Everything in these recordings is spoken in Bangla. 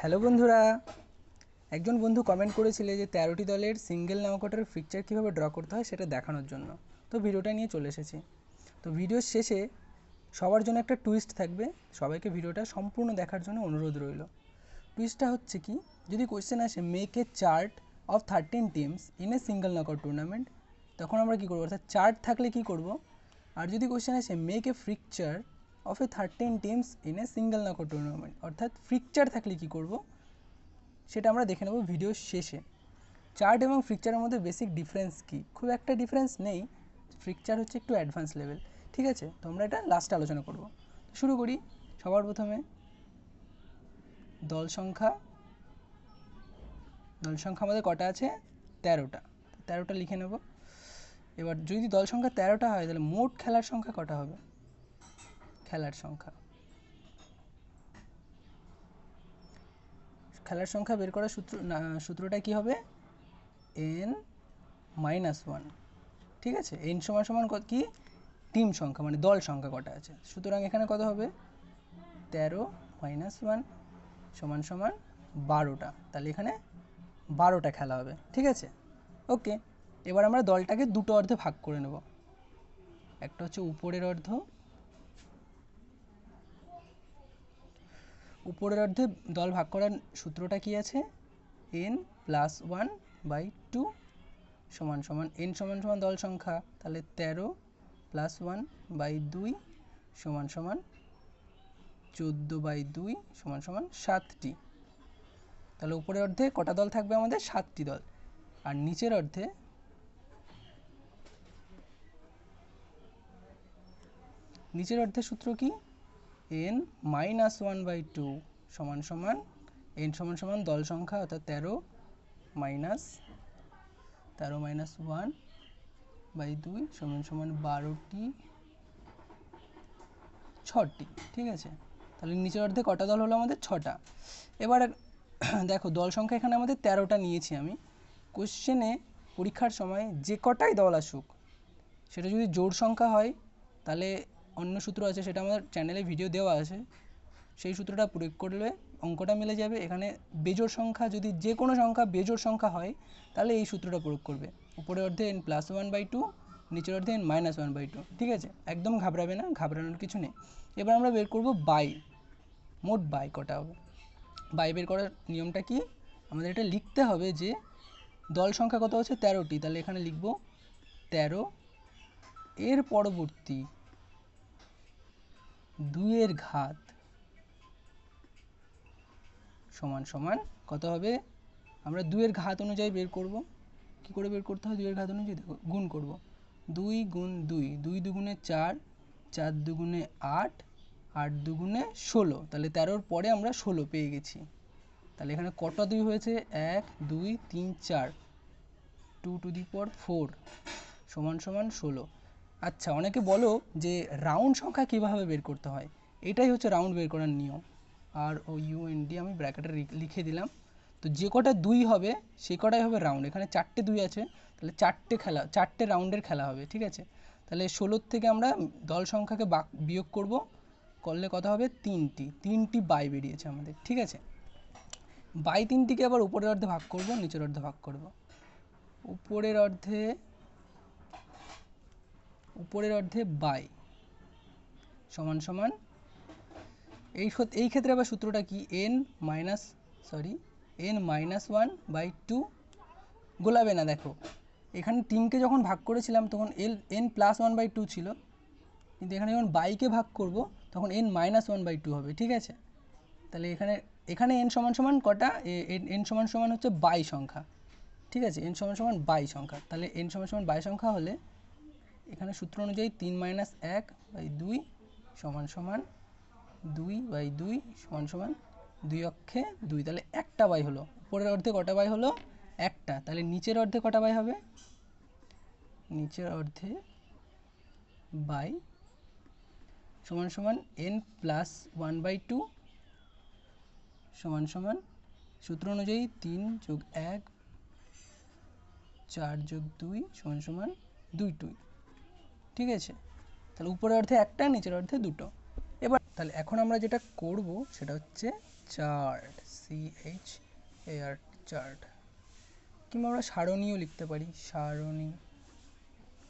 হ্যালো বন্ধুরা। একজন বন্ধু কমেন্ট করেছিলে যে তেরোটি দলের সিঙ্গেল নামকটার পিকচার কীভাবে ড্র করতে হয় সেটা দেখানোর জন্য। তো ভিডিওটা নিয়ে চলে এসেছি। তো ভিডিওর শেষে সবার জন্য একটা টুইস্ট থাকবে। সবাইকে ভিডিওটা সম্পূর্ণ দেখার জন্য অনুরোধ রইল। টুইস্টটা হচ্ছে কি? যদি কোয়েশ্চেন আসে make a chart of thirteen teams in a single knockout tournament তখন আমরা কী করব? অর্থাৎ চার্ট থাকলে কী করব? আর যদি কোয়েশ্চেন আসে make a fixture of a thirteen teams in a single knockout tournament অর্থাৎ ফ্রিকচার থাকলে কী করব? সেটা আমরা দেখে নেব ভিডিওর শেষে। চার্ট এবং ফ্রিকচারের মধ্যে বেসিক ডিফারেন্স কী? খুব একটা ডিফারেন্স নেই। ফ্রিকচার হচ্ছে একটু অ্যাডভান্স লেভেল ঠিক আছে? তো আমরা এটা লাস্টে আলোচনা করব। শুরু করি। সবার প্রথমে দল সংখ্যা। দল সংখ্যা আমাদের কটা আছে? তেরোটা। তেরোটা লিখে নেব। এবার যদি দল সংখ্যা তেরোটা হয়, তাহলে মোট খেলার সংখ্যা কটা হবে? খেলার সংখ্যা। খেলার সংখ্যা বের করার সূত্র সূত্রটা কি হবে? এন মাইনাস ওয়ান ঠিক আছে? এন সমান সমান কি টিম সংখ্যা মানে দল সংখ্যা কটা আছে। সুতরাং এখানে কত হবে? তেরো মাইনাস ওয়ান সমান সমান বারোটা। তাহলে এখানে বারোটা খেলা হবে। ঠিক আছে? ওকে এবার আমরা দলটাকে দুটো অর্ধে ভাগ করে নেব। একটা হচ্ছে উপরের অর্ধ উপরের অর্ধে দল ভাগ করার সূত্রটা কি আছে? N plus one by two সমান সমান এন সমান সমান দল সংখ্যা। তাহলে তেরো প্লাস ওয়ান বাই দুই সমান সমান চোদ্দ বাই দুই সমান সমান সাতটি। তাহলে উপরের অর্ধে কটা দল থাকবে আমাদের? সাতটি দল। আর নিচের অর্ধে নিচের অর্ধের সূত্র কি? N minus one by two সমান সমান, এন সমান সমান দল সংখ্যা অর্থাৎ তেরো মাইনাস তেরো মাইনাস ওয়ান বাই দুই সমান সমান বারোটি, ছটি, ঠিক আছে? তাহলে নিচের অর্ধে কটা দল হলো আমাদের ছটা? এবার দেখো, দল সংখ্যা এখানে আমাদের তেরোটা নিয়েছি আমি। কোশ্চেনে পরীক্ষার সময় যে কটাই দল আসুক, সেটা যদি জোড় সংখ্যা হয়, তাহলে অন্য সূত্র আছে, সেটা আমাদের চ্যানেলে ভিডিও দেওয়া আছে। সেই সূত্রটা প্রয়োগ করলে অঙ্কটা মিলে যাবে। এখানে বেজোড় সংখ্যা, যদি যে কোনো সংখ্যা বেজোড় সংখ্যা হয়, তাহলে এই সূত্রটা প্রয়োগ করবে। উপরের অর্ধে N plus one by two নিচের অর্ধে N minus one by two ঠিক আছে? একদম ঘাবড়াবে না, ঘাবড়ানোর কিছু নেই। এবার আমরা বের করব বাই মোট বাই কটা হবে? বাই বের করার নিয়মটা কি? আমাদের এটা লিখতে হবে যে, দল সংখ্যা কত হচ্ছে তেরোটি। তাহলে এখানে লিখব তেরো। এর পরবর্তী দুইয়ের ঘাত সমান সমান কত হবে? আমরা দুইয়ের ঘাত অনুযায়ী বের করব। কি করে বের করতে হয় দুইয়ের ঘাত অনুযায়ী? দেখো, গুণ করব। দুই গুণ দুই দুই দুগুণে চার চার দুগুণে আট আট দুগুণে ষোলো। তাহলে তেরোর পরে আমরা ষোলো পেয়ে গেছি। তাহলে এখানে কটা দুই হয়েছে? এক, দুই, তিন, চার। টু টু দি পর ফোর। সমান সমান ষোলো। আচ্ছা অনেকে বলো যে রাউন্ড সংখ্যা কীভাবে বের করতে হয়? এটাই হচ্ছে রাউন্ড বের করার নিয়ম। R O U N D, আমি ব্র্যাকেটে লিখে দিলাম। তো যে কটা দুই হবে, সে কটাই হবে রাউন্ড। এখানে চারটে দুই আছে, তাহলে চারটে খেলা, চারটে রাউন্ডের খেলা হবে, ঠিক আছে? তাহলে ষোলোর থেকে আমরা দল সংখ্যাকে বিয়োগ করব। করলে কথা হবে? তিনটি। তিনটি বাই বেরিয়েছে আমাদের, ঠিক আছে? বাই তিনটিকে আবার উপরের অর্ধে ভাগ করব, নিচের অর্ধে ভাগ করব। উপরের অর্ধে উপরের অর্ধে বাই সমান সমান। এই এই ক্ষেত্রে আবার সূত্রটা কি? N minus sorry N minus one by two গোলাবে না, দেখো। এখানে তিনকে যখন ভাগ করেছিলাম, তখন L N plus one by two ছিল। কিন্তু এখানে যখন বাইকে ভাগ করব, তখন N minus one by two হবে, ঠিক আছে? তাহলে এখানে এখানে এন সমান সমান কটা? এন সমান সমান হচ্ছে বাই সংখ্যা। ঠিক আছে? এন সমান সমান বাই সংখ্যা। তাহলে এন সমান সমান বাই সংখ্যা হলে এখানে সূত্র অনুযায়ী তিন মাইনাস এক বাই দুই সমান সমান দুই বাই দুই সমান সমান দুই অক্ষে দুই। তাহলে একটা বাই হলো। উপরের অর্ধে কটা বাই হলো? একটা। তাহলে নিচের অর্ধে কটা বাই হবে? নিচের অর্ধে বাই সমান সমান N plus one by two সমান সমান সূত্র অনুযায়ী তিন যোগ এক, চার যোগ দুই সমান সমান দুই দুই। ঠিক আছে? তাহলে উপরের অর্ধে একটা, নিচের অর্ধে দুটো। এবার তাহলে এখন আমরা যেটা করব সেটা হচ্ছে chart C H A R chart. কিংবা আমরা সারণীও লিখতে পারি, সারণী।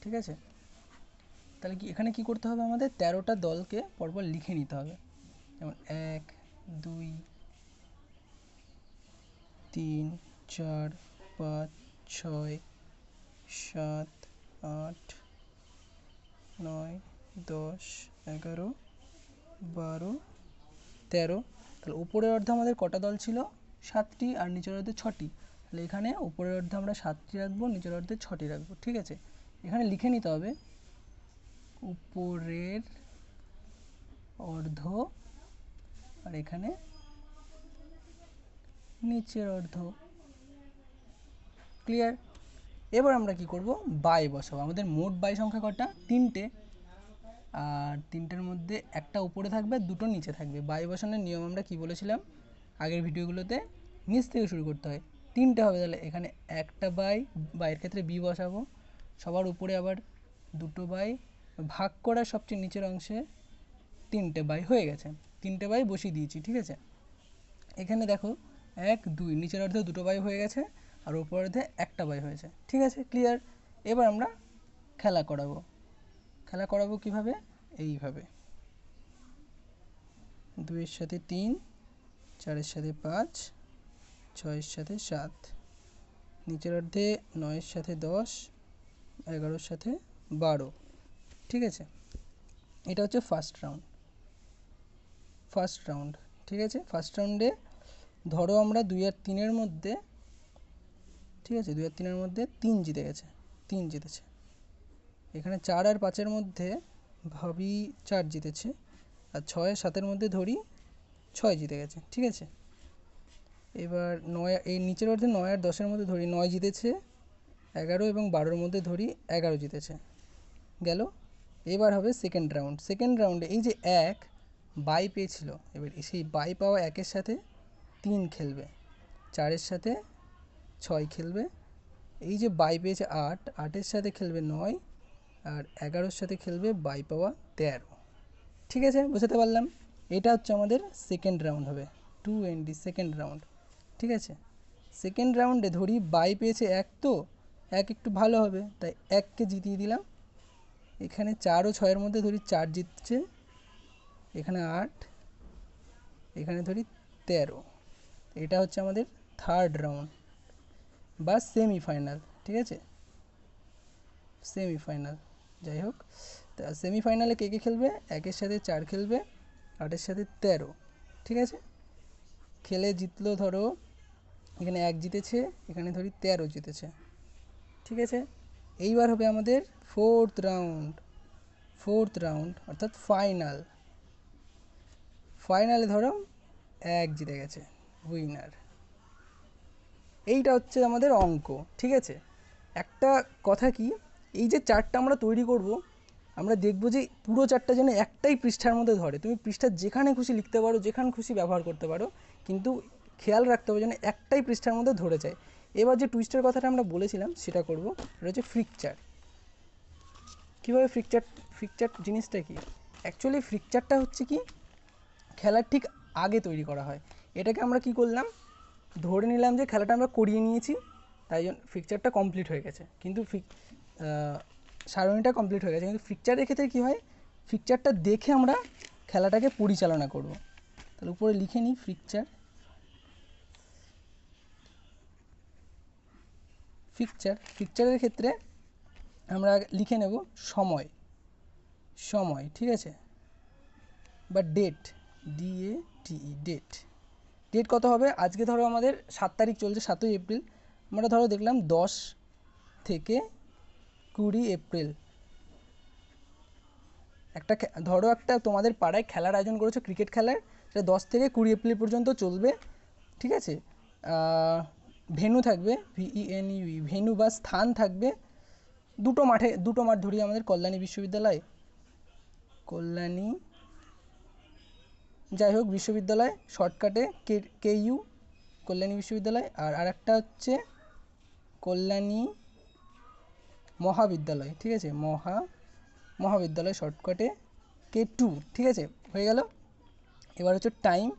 ঠিক আছে? তাহলে কি এখানে কি করতে হবে আমাদের? তেরোটা দলকে পরপর লিখে নিতে হবে। যেমন এক, দুই, তিন, চার, পাঁচ, ছয়, সাত, আট নয়, দশ, এগারো, বারো, তেরো। তাহলে উপরের অর্ধে আমাদের কটা দল ছিল? সাতটি আর নিচের অর্ধে ছটি। তাহলে এখানে উপরের অর্ধে আমরা সাতটি রাখব, নিচের অর্ধে ছটি রাখব, ঠিক আছে? এখানে লিখে নিতে হবে, উপরের অর্ধ আর এখানে নিচের অর্ধ। ক্লিয়ার এবার আমরা কি করব? বাই বসাবো। আমাদের মোট বাই সংখ্যা কটা? তিনটে। আর তিনটের মধ্যে একটা উপরে থাকবে, দুটো নিচে থাকবে। বাই বসানোর নিয়ম আমরা কি বলেছিলাম? আগের ভিডিওগুলোতে নিচ থেকে শুরু করতে হয়। তিনটে হবে তাহলে এখানে একটা বাই, বাইয়ের ক্ষেত্রে বি বসাবো। সবার উপরে আবার দুটো বাই ভাগ করার সবচেয়ে নিচের অংশে তিনটে বাই হয়ে গেছে। তিনটে বাই বসিয়ে দিয়েছি, ঠিক আছে? এখানে দেখো, এক, দুই, নিচের অর্ধে দুটো বাই হয়ে গেছে। আর উপর অর্ধে একটা বাই হয়েছে। ঠিক আছে? ক্লিয়ার এবার আমরা খেলা করাবো। খেলা করাবো কীভাবে? এইভাবে। দুইয়ের সাথে তিন, চারের সাথে পাঁচ, ছয়ের সাথে সাত, নিচের অর্ধে নয়ের সাথে দশ, এগারোর সাথে বারো। ঠিক আছে? এটা হচ্ছে ফার্স্ট রাউন্ড ফার্স্ট রাউন্ড ঠিক আছে? ফার্স্ট রাউন্ডে ধরো আমরা দুই আর তিনের মধ্যে ঠিক আছে? দুই আর তিনের মধ্যে তিন জিতে গেছে। তিন জিতেছে। এখানে চার আর পাঁচের মধ্যে ভাবি চার জিতেছে। আর ছয় সাতের মধ্যে ধরি ছয় জিতে গেছে। ঠিক আছে? এবার নয়, এই নিচের অর্ধে নয় আর দশের মধ্যে ধরি নয় জিতেছে। এগারো এবং বারোর মধ্যে ধরি এগারো জিতেছে। গেল? এবার হবে সেকেন্ড রাউন্ড সেকেন্ড রাউন্ডে এই যে এক বাই পেয়েছিল। এবার সেই বাই পাওয়া একের সাথে তিন খেলবে। চারের সাথে ছয় খেলবে। এই যে বাই পেয়েছে আট, আটের সাথে খেলবে নয় আর এগারোর সাথে খেলবে বাই পাওয়া তেরো। ঠিক আছে, বুঝতে পারলাম? এটা হচ্ছে আমাদের সেকেন্ড রাউন্ড হবে। টু এনডি সেকেন্ড রাউন্ড ঠিক আছে? সেকেন্ড রাউন্ডে ধরি বাই পেয়েছে এক তো, এক একটু ভালো হবে। তাই এককে জিতিয়ে দিলাম। এখানে চার ও ছয়ের মধ্যে ধরি চার জিতছে। এখানে আট, এখানে ধরি তেরো। এটা হচ্ছে আমাদের থার্ড রাউন্ড বা সেমিফাইনাল ঠিক আছে? সেমিফাইনাল যাই হোক। তা সেমিফাইনালে কে কে খেলবে? একের সাথে চার খেলবে, আটের সাথে তেরো, ঠিক আছে? খেলে জিতলো ধরো, এখানে এক জিতেছে, এখানে ধরি তেরো জিতেছে, ঠিক আছে? এইবার হবে আমাদের ফোর্থ রাউন্ড ফোর্থ রাউন্ড অর্থাৎ ফাইনাল ফাইনালে ধরো এক জিতে গেছে উইনার এইটা হচ্ছে আমাদের অঙ্ক, ঠিক আছে? একটা কথা কি, এই যে চারটা আমরা তৈরি করব, আমরা দেখব যে পুরো চারটা যেন একটাই পৃষ্ঠার মধ্যে ধরে। তুমি পৃষ্ঠা যেখানে খুশি লিখতে পারো, যেখানে খুশি ব্যবহার করতে পারো, কিন্তু খেয়াল রাখতে হবে যেন একটাই পৃষ্ঠার মধ্যে ধরে যায়। এবার যে টুইস্টের কথাটা আমরা বলেছিলাম, সেটা করব এটা হচ্ছে ফ্রিকচার কীভাবে ফ্রিকচার ফ্রিকচার জিনিসটা কি? অ্যাকচুয়ালি ফ্রিকচারটা হচ্ছে কি, খেলার ঠিক আগে তৈরি করা হয়। এটাকে আমরা কি করলাম ধরে নিলাম যে খেলাটা আমরা করিয়ে নিয়েছি, তাই জন্য ফিকচারটা কমপ্লিট হয়ে গেছে। কিন্তু ফিক সারণীটা কমপ্লিট হয়ে গেছে। কিন্তু ফিকচারের ক্ষেত্রে কী হয়? ফিকচারটা দেখে আমরা খেলাটাকে পরিচালনা করব। তাহলে উপরে লিখে নিই ফিকচার ফিকচার ফিকচারের ক্ষেত্রে আমরা লিখে নেব সময়। সময়, ঠিক আছে? বা date D A T E date date কত হবে? আজকে ধরো আমাদের সাত তারিখ চলছে, সাতই এপ্রিল। আমরা ধরো দেখলাম দশ থেকে কুড়ি এপ্রিল। একটা ধরো একটা তোমাদের পাড়ায় খেলার আয়োজন করেছ, ক্রিকেট খেলার। সেটা দশ থেকে কুড়ি এপ্রিল পর্যন্ত চলবে, ঠিক আছে? ভেনু থাকবে ভিইএন ইউই ভেনু বা স্থান থাকবে। দুটো মাঠে দুটো মাঠ ধরি আমাদের, কল্যাণী বিশ্ববিদ্যালয়। কল্যাণী যাই হোক, বিশ্ববিদ্যালয়, শর্টকাটে কে কে ইউ কল্যাণী বিশ্ববিদ্যালয়, আর আরেকটা হচ্ছে কল্যাণী মহাবিদ্যালয়, ঠিক আছে? মহা, মহাবিদ্যালয়, শর্টকাটে কে টু ঠিক আছে? হয়ে গেল? এবার হচ্ছে টাইম।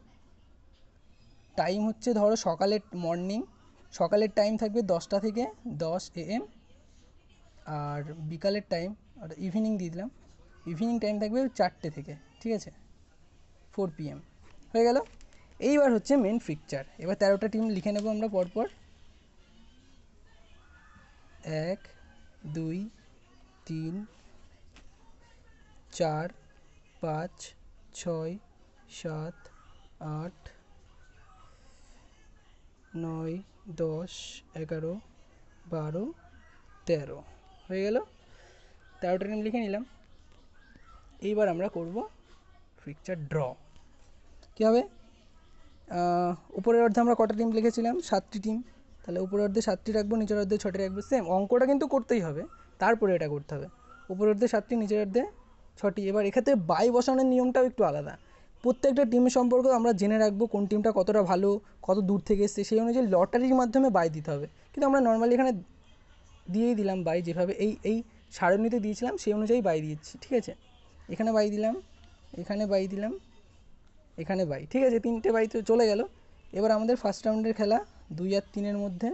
টাইম হচ্ছে ধরো সকালের মর্নিং। সকালের টাইম থাকবে দশটা থেকে দশ এএম আর বিকালের টাইম, আর ইভিনিং দিয়ে দিলাম। ইভিনিং টাইম থাকবে চারটে থেকে, ঠিক আছে? Four PM. হয়ে গেল? এইবার হচ্ছে মেন ফিকচার এবার তেরোটা টিম লিখে নেব আমরা পরপর। এক, দুই, তিন, চার, পাঁচ, ছয়, সাত, আট, নয়, দশ, এগারো, বারো, তেরো। হয়ে গেল? তেরোটা টিম লিখে নিলাম। এইবার আমরা করব পিকচার ড্র কী হবে? উপরের অর্ধে আমরা কটা টিম লিখেছিলাম? সাতটি টিম তাহলে উপরের অর্ধে সাতটি রাখব, নিচের অর্ধে ছটি রাখব সেম অঙ্কটা কিন্তু করতেই হবে। তারপরে এটা করতে হবে। উপরের অর্ধে সাতটি, নিচের অর্ধে ছটি এবার এক্ষেত্রে বাই বসানোর নিয়মটাও একটু আলাদা। প্রত্যেকটা টিমের সম্পর্কে আমরা জেনে রাখব কোন টিমটা কতটা ভালো, কত দূর থেকে এসছে। সেই অনুযায়ী লটারির মাধ্যমে বাই দিতে হবে। কিন্তু আমরা নর্মালি এখানে দিয়েই দিলাম বাই, যেভাবে এই এই সারণীতে দিয়েছিলাম, সেই অনুযায়ী বাই দিয়েছি। ঠিক আছে? এখানে বাই দিলাম, এখানে বাই দিলাম। এখানে বাই ঠিক আছে, তিনটে বাই তো চলে গেল। এবার আমাদের ফার্স্ট রাউন্ডের খেলা দুই আর তিনের মধ্যে।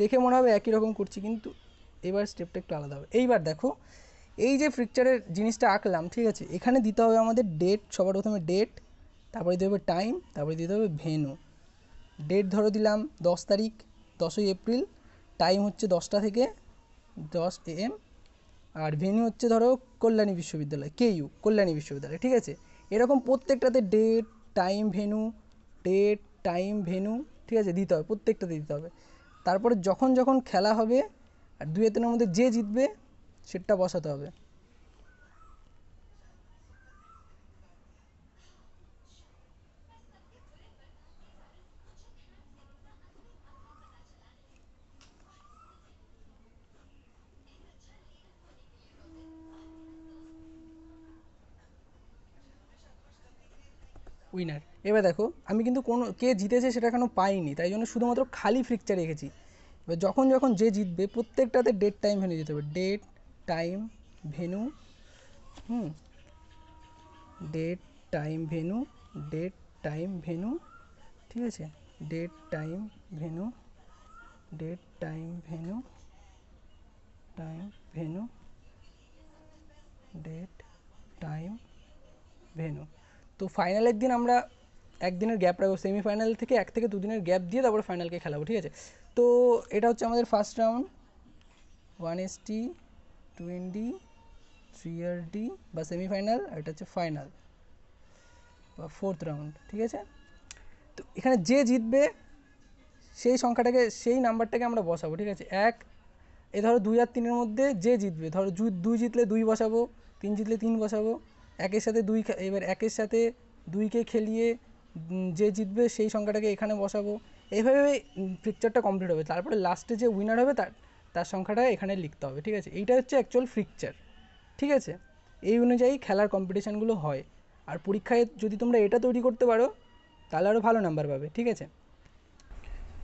দেখে মনে হবে একই রকম করছি, কিন্তু এবার স্টেপটা একটু আলাদা হবে। এইবার দেখো, এই যে ফ্রিকচারের জিনিসটা আঁকলাম, ঠিক আছে, এখানে দিতে হবে আমাদের ডেট সবার প্রথমে ডেট তারপরে দিতে হবে টাইম তারপরে দিতে হবে ভেনু ডেট ধরো দিলাম দশ তারিখ, দশই এপ্রিল টাইম হচ্ছে দশটা থেকে দশ এএম আর ভেন্যু হচ্ছে ধরো কল্যাণী বিশ্ববিদ্যালয় কেইউ কল্যাণী বিশ্ববিদ্যালয়, ঠিক আছে? এরকম প্রত্যেকটাতে date time venue date time venue ঠিক আছে? দিতে হবে, প্রত্যেকটাতে দিতে হবে। তারপরে যখন যখন খেলা হবে, আর দুই মধ্যে যে জিতবে, সেটা বসাতে হবে। উইনার এবার দেখো, আমি কিন্তু কোনো, কে জিতেছে সেটা এখনও পাইনি, তাই জন্য শুধুমাত্র খালি ফ্রিকচার রেখেছি। এবার যখন যখন যে জিতবে, প্রত্যেকটাতে ডেট টাইম ভেনু যেতে হবে। Date time venue hmm date time venue date time venue ঠিক আছে? Date time venue date time venue time venue date time venue তো ফাইনালের দিন আমরা একদিনের গ্যাপ রাখব সেমিফাইনাল থেকে এক থেকে দুদিনের গ্যাপ দিয়ে তারপরে ফাইনালকে খেলাবো, ঠিক আছে? তো এটা হচ্ছে আমাদের first round one S T twenty three R D বা সেমিফাইনাল আর এটা হচ্ছে ফাইনাল বা ফোর্থ রাউন্ড ঠিক আছে? তো এখানে যে জিতবে, সেই সংখ্যাটাকে, সেই নাম্বারটাকে আমরা বসাবো, ঠিক আছে? এক, এ ধরো দুই আর তিনের মধ্যে যে জিতবে, ধরো দুই জিতলে দুই বসাবো, তিন জিতলে তিন বসাবো একের সাথে দুই এবার একের সাথে দুইকে খেলিয়ে যে জিতবে সেই সংখ্যাটাকে এখানে বসাবো। এইভাবে পিকচারটা কমপ্লিট হবে। তারপরে লাস্টে যে উইনার হবে তার তার সংখ্যাটা এখানে লিখতে হবে, ঠিক আছে? এইটা হচ্ছে অ্যাকচুয়াল ফ্রিকচার ঠিক আছে? এই অনুযায়ী খেলার কম্পিটিশানগুলো হয়। আর পরীক্ষায় যদি তোমরা এটা তৈরি করতে পারো, তাহলে আরও ভালো নাম্বার পাবে, ঠিক আছে?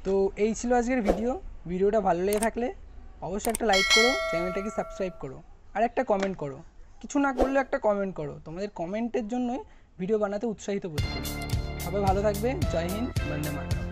তো এই ছিল আজকের ভিডিও ভিডিওটা ভালো লেগে থাকলে অবশ্যই একটা লাইক করো চ্যানেলটাকে সাবস্ক্রাইব করো, আর একটা কমেন্ট করো। কিছু না করলে একটা কমেন্ট করো। তোমাদের কমেন্টের জন্যই ভিডিও বানাতে উৎসাহিত বোধ করি সবাই ভালো থাকবে। জয় হিন্দ। বন্দে মাতরম।